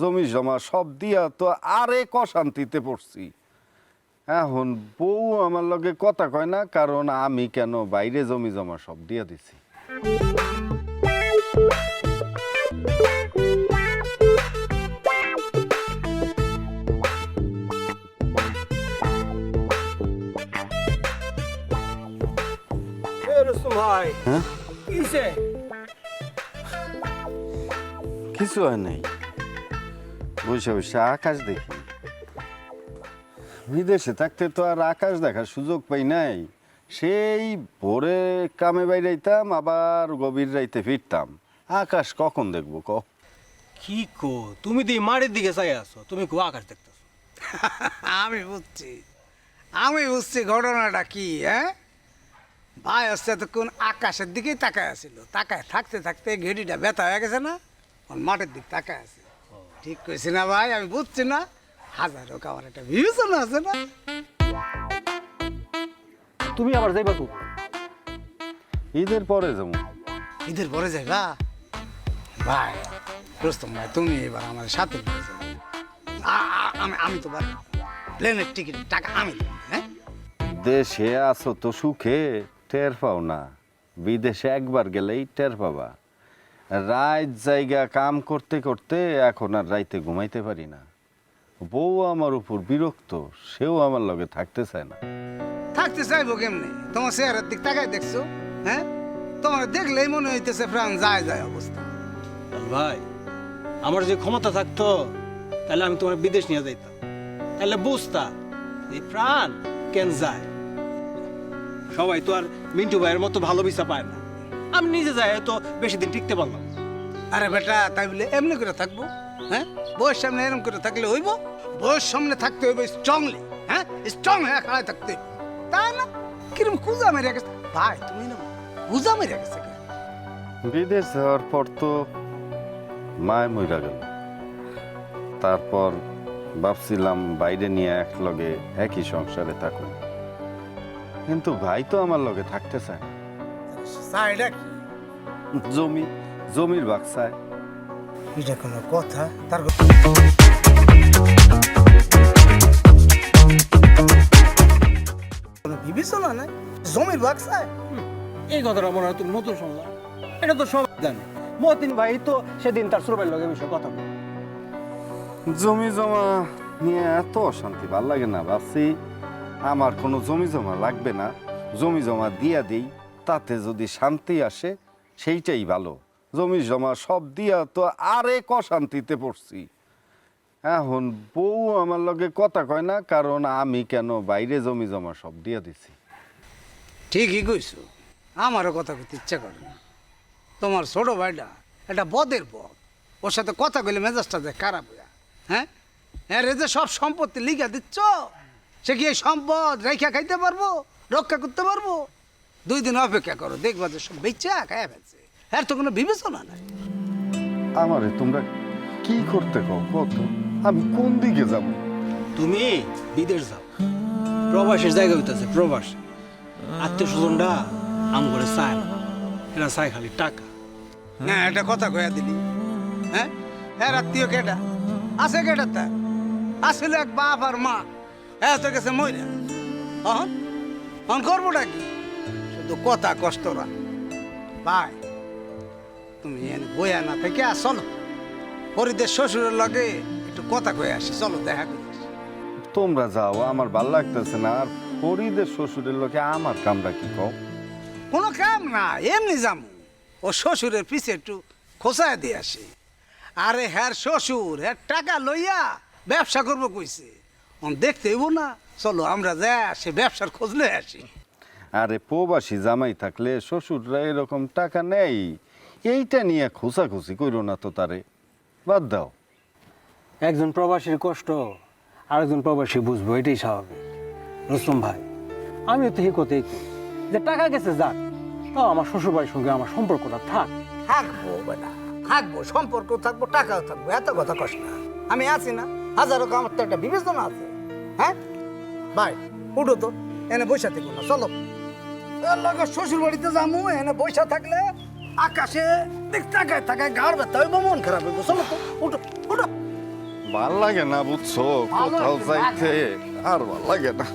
জমি জমা সব দিয়া তো আরেক অশান্তিতে পড়ছি। এখন বউ আমার লগে কথা কয় না কারণ আমি কেন বাইরে জমি জমা সব দিয়া দিছি। ভাই হ্যাঁ? কিছু হয় নাই। বসে বসে আকাশ দেখি। বিদেশে থাকতে তো আর আকাশ দেখার সুযোগ পাই নাই। সেই ভোরে কামে বাইরাইতাম আবার গভীর রাইতে ফিরতাম। আকাশ কখন দেখব ক? কি কো? তুমি দি মাটির দিকে চাই আছো তুমি কো আকাশ দেখতেছো? আমি বুঝছি। আমি বুঝছি ঘটনাটা কি হ্যাঁ? ভাই হচ্ছে এতক্ষণ আকাশের দিকেই তাকায় আছিল। তাকায় থাকতে থাকতে ঘেড়িটা ব্যথা হয়ে গেছে না? মাঠের দিক তাকায় আছে? ঠিক কইছি না ভাই আমি বুঝছি না। হাজার হোক আমার একটা বিবেচনা আছে না? তুমি আবার যাইবা তো ঈদের পরে যাব। ঈদের পরে যাইবা? ভাই রোস্তম ভাই তুমি এবার আমার সাথে নিয়ে যাবে। আমি আমি তো পারব প্লেনের টিকিট টাকা আমি দেবো হ্যাঁ? দেশে আছো তো সুখে টের পাও না। বিদেশে একবার গেলেই টের পাবা। রাত জায়গা কাম করতে করতে এখন আর রাইতে ঘুমাইতে পারি না। বউ আমার উপর বিরক্ত সেও আমার লগে থাকতে চায় না। থাকতে চাইব কেমনে? তোমার চেহারার দিক তাকাই দেখছ হ্যাঁ? তোমার দেখলেই মনে হইতেছে প্রাণ যায় যায় অবস্থা। ভাই আমার যে ক্ষমতা থাকতো তাহলে আমি তোমার বিদেশ নিয়ে যাইতাম। তাহলে বুঝতা এই প্রাণ কেন যায়? সবাই তো আর মিন্টু ভাইয়ের মতো ভালো বিচা পায় না। আমি নিজে যাই তো বেশি দিন টিকতে পারলাম আরে বেটা তাই বলে এমনি করে থাকব হ্যাঁ? বউয়ের সামনে এরম করে থাকলে হইব? বউয়ের সামনে থাকতে হইব স্ট্রংলি হ্যাঁ? স্ট্রং হয়ে খাড়ায় থাকতে। তা না কিরম কুজা মেরে গেছে? ভাই তুমি না কুজা মেরে গেছে বিদেশ যাওয়ার পর তো মায় মইরা গেল। তারপর ভাবছিলাম বাইরে নিয়ে এক লগে একই সংসারে থাকুন। কিন্তু ভাই তো আমার লগে থাকতে চায় না। সাইডা কি জমি জমির বাক্সায় এটা কোনো কথা? তার কোনো বিবেচনা নাই? জমির বাক্সায় এই কথাটা মনে হয় তুমি নতুন শুনলাম এটা তো সব জানে। মতিন ভাই তো সেদিন তার সুরবাইর লগে বিষয়ে কথা বলে। জমি জমা নিয়ে এত অশান্তি ভালো লাগে না ভাবছি। আমার কোনো জমি জমা লাগবে না। জমি জমা দিয়া দিই। তাতে যদি শান্তি আসে, সেইটাই ভালো। জমি জমা সব দিয়া তো আরেক অশান্তিতে পড়ছি? এখন বউ আমার লগে কথা কয় না, কারণ আমি কেন বাইরে জমি জমা সব দিয়া দিছি? ঠিকই কইছো। আমারও কথা কইতে ইচ্ছা করে না। তোমার ছোট ভাইটা এটা বদের পথ ওর সাথে কথা কইলে মেজাজটা যায় খারাপ হ্যাঁ? হ্যাঁ রে যে সব সম্পত্তি লিখা দিচ্ছ, সে কি এই সম্পদ রেখা খাইতে পারব, রক্ষা করতে পারব? দুই দিন অপেক্ষা করো দেখবা যে সব বেচা খাইয়া ফেলছে। হ্যাঁ তো কোনো বিবেচনা নাই। আমারে তোমরা কি করতে কও কত আমি কোন দিকে যাব? তুমি বিদেশ যাও। প্রবাসের জায়গা হইতেছে প্রবাস। আত্মীয় স্বজনরা আম করে চায় না। এরা চায় খালি টাকা। হ্যাঁ এটা কথা কয়া দিলি। হ্যাঁ? হ্যাঁ আত্মীয় কেটা আছে কেটা তার আসলে এক বাপ আর মা। হ্যাঁ তো গেছে মইরা। অহন? অহন করবোটা কি? শুধু কথা কষ্টরা ভাই তুমি বইয়া না থেকে আস চলো। হরিদের শ্বশুরের লগে একটু কথা কয়ে আসি চলো দেখা করে। তোমরা যাও আমার ভালো লাগতেছে না। আর ফরিদের শ্বশুরের লোকে আমার কামটা কি কও? কোনো কাম না এমনি যামু। ও শ্বশুরের পিছে একটু খোসায় দিয়ে আসি। আরে হ্যার শ্বশুর হ্যার টাকা লইয়া ব্যবসা করব কইছে। অন দেখতে হইব না। চলো আমরা যা সে ব্যবসার খোঁজ লয়ে আসি। আরে প্রবাসী জামাই থাকলে শ্বশুররা এরকম টাকা নেই। এইটা নিয়ে খুশাখুশি কইরো না তো তারে। বাদ দাও। একজন প্রবাসীর কষ্ট আরেকজন প্রবাসী বুঝব এটাই স্বাভাবিক। রুস্তম ভাই আমি তো এই কথাই যে টাকা গেছে যাক তাও আমার শ্বশুর ভাইয়ের সঙ্গে আমার সম্পর্কটা থাক। থাকব বেটা থাকব সম্পর্ক থাকব টাকাও থাকব এত কথা কষ্ট না। আমি আছি না হাজারো আমার তো একটা বিবেচনা আছে। হ্যাঁ? ভাই উঠো তো এনে বসে থেকো না চলো। শ্বশুর বাড়িতে যাব এনে বৈশা থাকলে আকাশে দেখ তাকায় তাকায় গাড় ব্যথা হইব মন খারাপ হইব। চলো তো উঠো উঠো। ভালো লাগে না বুঝছ? কোথাও যাইতে আর ভালো লাগে না।